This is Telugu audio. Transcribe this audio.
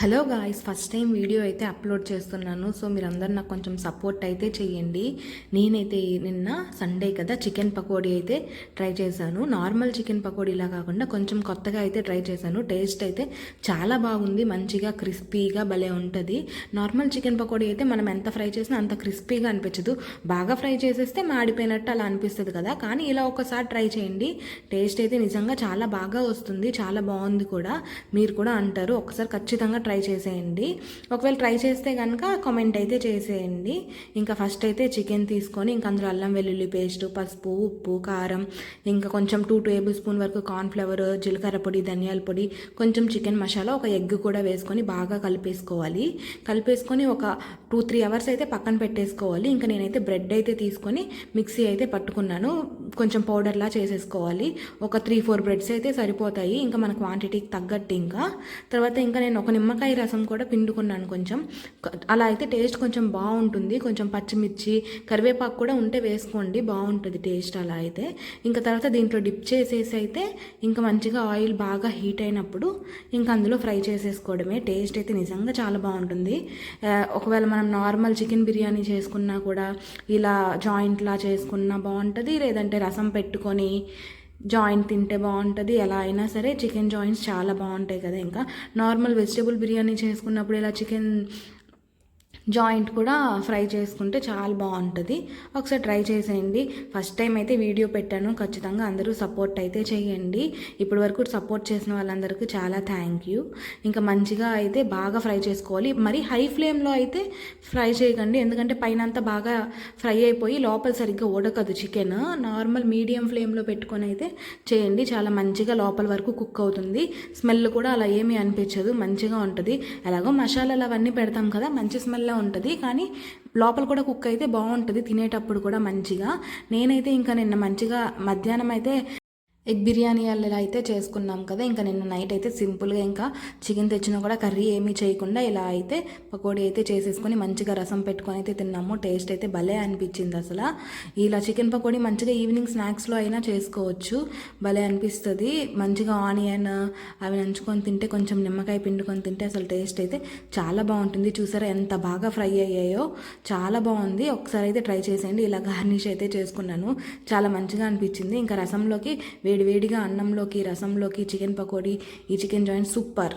Hello guys first time video అయితే అప్లోడ్ చేస్తున్నాను. సో మీరందరూ నాకు కొంచెం సపోర్ట్ అయితే చేయండి. నేనైతే నిన్న సండే కదా చికెన్ పకోడీ అయితే ట్రై చేశాను. నార్మల్ చికెన్ పకోడీలా కాకుండా కొంచెం కొత్తగా అయితే ట్రై చేశాను. టేస్ట్ అయితే చాలా బాగుంది మంచిగా క్రిస్పీగా భలే ఉంటుంది. నార్మల్ చికెన్ పకోడీ అయితే మనం ఎంత ఫ్రై చేసినా అంత క్రిస్పీగా అనిపించదు. బాగా ఫ్రై చేసేస్తే మాడిపోయినట్టు అలా అనిపిస్తుంది కదా. కానీ ఇలా ఒకసారి ట్రై చేయండి. టేస్ట్ అయితే నిజంగా చాలా బాగా వస్తుంది చాలా బాగుంది కూడా. మీరు కూడా అంటారు. ఒకసారి ఖచ్చితంగా ట్రై చేసేయండి. ఒకవేళ ట్రై చేస్తే కనుక కామెంట్ అయితే చేసేయండి. ఇంకా ఫస్ట్ అయితే చికెన్ తీసుకొని ఇంకా అందులో అల్లం వెల్లుల్లి పేస్ట్ పసుపు ఉప్పు కారం ఇంకా కొంచెం టూ టేబుల్ స్పూన్ వరకు కార్న్ఫ్లవర్ జీలకర్ర పొడి ధనియాల పొడి కొంచెం చికెన్ మసాలా ఒక ఎగ్ కూడా వేసుకొని బాగా కలిపేసుకోవాలి. కలిపేసుకొని ఒక టూ త్రీ అవర్స్ అయితే పక్కన పెట్టేసుకోవాలి. ఇంకా నేనైతే బ్రెడ్ అయితే తీసుకొని మిక్సీ అయితే పట్టుకున్నాను. కొంచెం పౌడర్లా చేసేసుకోవాలి. ఒక త్రీ ఫోర్ బ్రెడ్స్ అయితే సరిపోతాయి. ఇంకా మన క్వాంటిటీకి తగ్గట్టు ఇంకా. తర్వాత ఇంకా నేను ఒక నిమ్మకాయ రసం కూడా పిండుకున్నాను కొంచెం. అలా అయితే టేస్ట్ కొంచెం బాగుంటుంది. కొంచెం పచ్చిమిర్చి కరివేపాకు కూడా ఉంటే వేసుకోండి. బాగుంటుంది టేస్ట్ అలా అయితే. ఇంకా తర్వాత దీంట్లో డిప్ చేసేసి అయితే ఇంకా మంచిగా ఆయిల్ బాగా హీట్ అయినప్పుడు ఇంకా అందులో ఫ్రై చేసేసుకోవడమే. టేస్ట్ అయితే నిజంగా చాలా బాగుంటుంది. ఒకవేళ మనం నార్మల్ చికెన్ బిర్యానీ చేసుకున్నా కూడా ఇలా జాయింట్లా చేసుకున్నా బాగుంటుంది. లేదంటే రసం పెట్టుకొని జాయింట్ తింటే బాగుంటుంది ఎలా అయినా సరే చికెన్ జాయింట్స్ చాలా బాగుంటాయి కదా ఇంకా. నార్మల్ వెజిటేబుల్ బిర్యానీ చేసుకున్నప్పుడు ఇలా చికెన్ జాయింట్ కూడా ఫ్రై చేసుకుంటే చాలా బాగుంటుంది. ఒకసారి ట్రై చేసేయండి. ఫస్ట్ టైం అయితే వీడియో పెట్టాను. ఖచ్చితంగా అందరూ సపోర్ట్ అయితే చేయండి. ఇప్పటి వరకు సపోర్ట్ చేసిన వాళ్ళందరికీ చాలా థ్యాంక్ యూ. ఇంకా మంచిగా అయితే బాగా ఫ్రై చేసుకోవాలి. మరి హై ఫ్లేమ్లో అయితే ఫ్రై చేయకండి. ఎందుకంటే పైన అంతా బాగా ఫ్రై అయిపోయి లోపల సరిగ్గా ఉడకదు చికెన్. నార్మల్ మీడియం ఫ్లేమ్లో పెట్టుకొని అయితే చేయండి. చాలా మంచిగా లోపల వరకు కుక్ అవుతుంది. స్మెల్ కూడా అలా ఏమీ అనిపించదు. మంచిగా ఉంటుంది. ఎలాగో మసాలాలు అవన్నీ పెడతాం కదా. మంచి స్మెల్ ఉంటుంది కానీ లోపల కూడా కుక్ అయితే బాగుంటుంది తినేటప్పుడు కూడా మంచిగా. నేనైతే ఇంకా నిన్న మంచిగా మధ్యాహ్నం అయితే ఎగ్ బిర్యానీ అలా అయితే చేసుకున్నాం కదా. ఇంకా నిన్న నైట్ అయితే సింపుల్గా ఇంకా చికెన్ తెచ్చినా కూడా కర్రీ ఏమీ చేయకుండా ఇలా అయితే పకోడీ అయితే చేసేసుకొని మంచిగా రసం పెట్టుకొని అయితే తిన్నాము. టేస్ట్ అయితే భలే అనిపించింది అసలు. ఇలా చికెన్ పకోడీ మంచిగా ఈవినింగ్ స్నాక్స్లో అయినా చేసుకోవచ్చు. భలే అనిపిస్తుంది. మంచిగా ఆనియన్ అవి నంచుకొని తింటే కొంచెం నిమ్మకాయ పిండుకొని తింటే అసలు టేస్ట్ అయితే చాలా బాగుంటుంది. చూసారా ఎంత బాగా ఫ్రై అయ్యాయో. చాలా బాగుంది. ఒకసారి అయితే ట్రై చేసేయండి. ఇలా గార్నిష్ అయితే చేసుకున్నాను. చాలా మంచిగా అనిపించింది. ఇంకా రసంలోకి వేడివేడిగా అన్నంలోకి రసంలోకి చికెన్ పకోడీ ఈ చికెన్ జాయింట్ సూపర్.